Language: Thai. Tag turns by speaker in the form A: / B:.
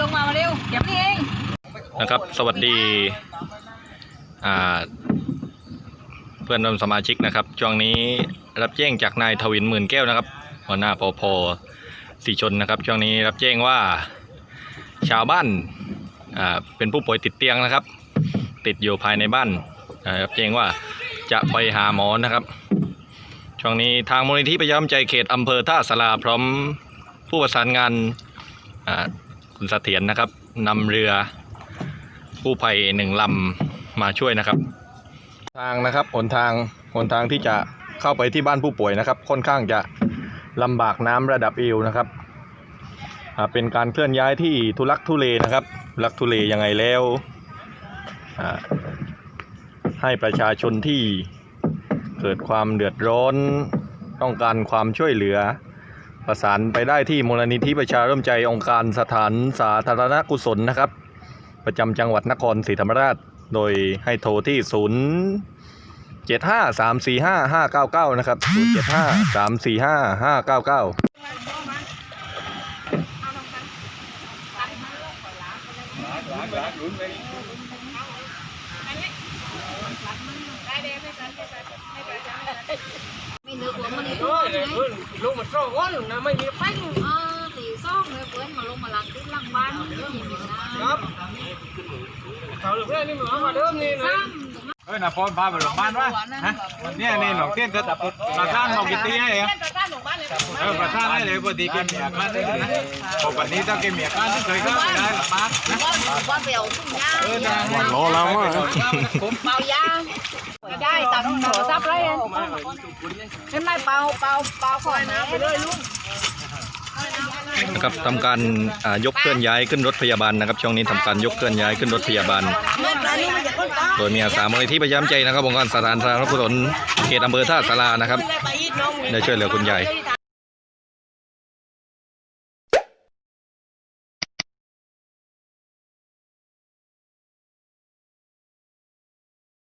A: ลงมามาเร็วเดี๋ยวนี่เอง
B: นะครับ สวัสดีเพื่อนร่วมสมาชิกนะครับ ช่วงนี้รับแจ้งจากนายทวินหมื่นแก้วนะครับหัวหน้าปพสีชนนะครับ ช่วงนี้รับแจ้งว่าชาวบ้านเป็นผู้ป่วยติดเตียงนะครับ ติดอยู่ภายในบ้านรับแจ้งว่าจะไปหาหมอนะครับ ช่วงนี้ทางมูลนิธิประยามใจเขตอำเภอท่าสลาพร้อมผู้ประสานงานา คุณเสถียรนะครับนำเรือกู้ภัยหนึ่งลำมาช่วยนะครับ ทางนะครับหนทางหนทางที่จะเข้าไปที่บ้านผู้ป่วยนะครับ ค่อนข้างจะลำบากน้ำระดับเอวนะครับเป็นการเคลื่อนย้ายที่ทุลักทุเลนะครับทุลักทุเลยังไงแล้วให้ประชาชนที่เกิดความเดือดร้อนต้องการความช่วยเหลือ ประสานไปได้ที่มูลนิธิประชาร่วมใจองค์การสถานสาธารณกุศลนะครับ ประจำจังหวัดนครศรีธรรมราช โดยให้โทรที่ 0 7 5 3 4 5 5 9 9 นะครับ 0 7 5 3 4 5 5 9 9
A: ไม่นึกว่ามัน
C: เออเนี่ยเพื่อน ลงมาโซ่ก้อนนะไม่มีแป้ง
A: เออสีส้มเลยเพื่อนมาลงมาหลังขึ้นหลังบ้านเรื่องอย่างนี้นะครับ
C: เขาเพื่อนนี่เหมือนมาเดิมนี่นะ
D: เอ้ยนะพรพาไปโรงพยาบาลวะฮะเนี่ยนี่หนองเตี้ยนก็ประธานบอกกี่ตีให้เหรอเออประธานให้เลยพอดีแกมีอาการได้นะปกติถ้าแกมีอาการที่เคยเข้าไม่ได้หรอกมานะ
A: ว่าเบลทุ่งยา
D: เออนะ
B: รอแล้วอะ
A: เปล่ายาได้ตังค์โทรศั พท์เลยเห็นไหมเปล่าเปล่าเปล่าคอยน้ำไปเลยลูก
B: นะครับทำการยกเคลื่อนย้ายขึ้นรถพยาบาลนะครับ ช่วงนี้ทำการยกเคลื่อนย้ายขึ้นรถพยาบาล โดยมีอาสามูลนิธิประยามใจนะครับองค์การสถานสาธารณกุศลเขตอำเภอท่าสารานะครับได้ช่วยเหลือคุณยาย